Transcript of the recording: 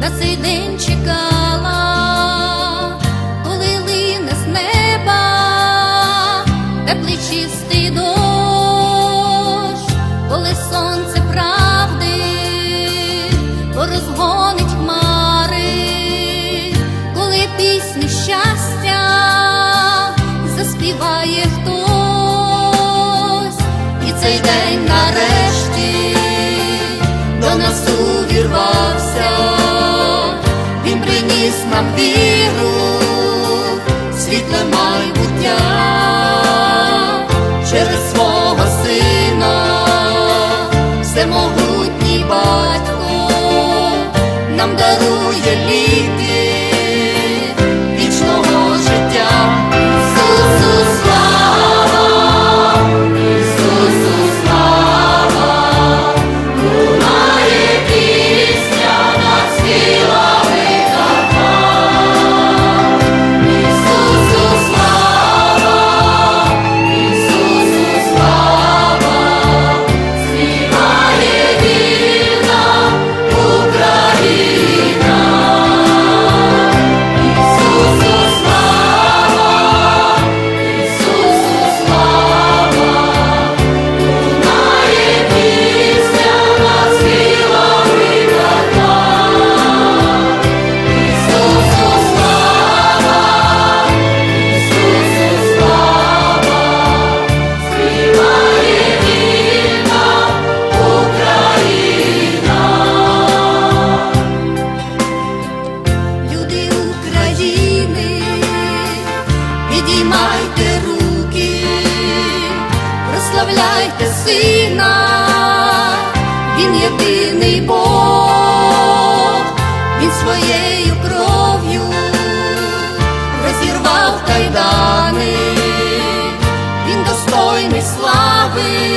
на цей день чекала, коли лине з неба, теплий чистий дощ, коли сонце правди порозгонить хмари, коли пісню щастя заспіває хтось, і цей день нарешті до нас увірвався, приніс нам віру, світле майбуття прославляйте сина, він єдиний Бог, він своєю кров'ю розірвав кайдани, він достойний слави,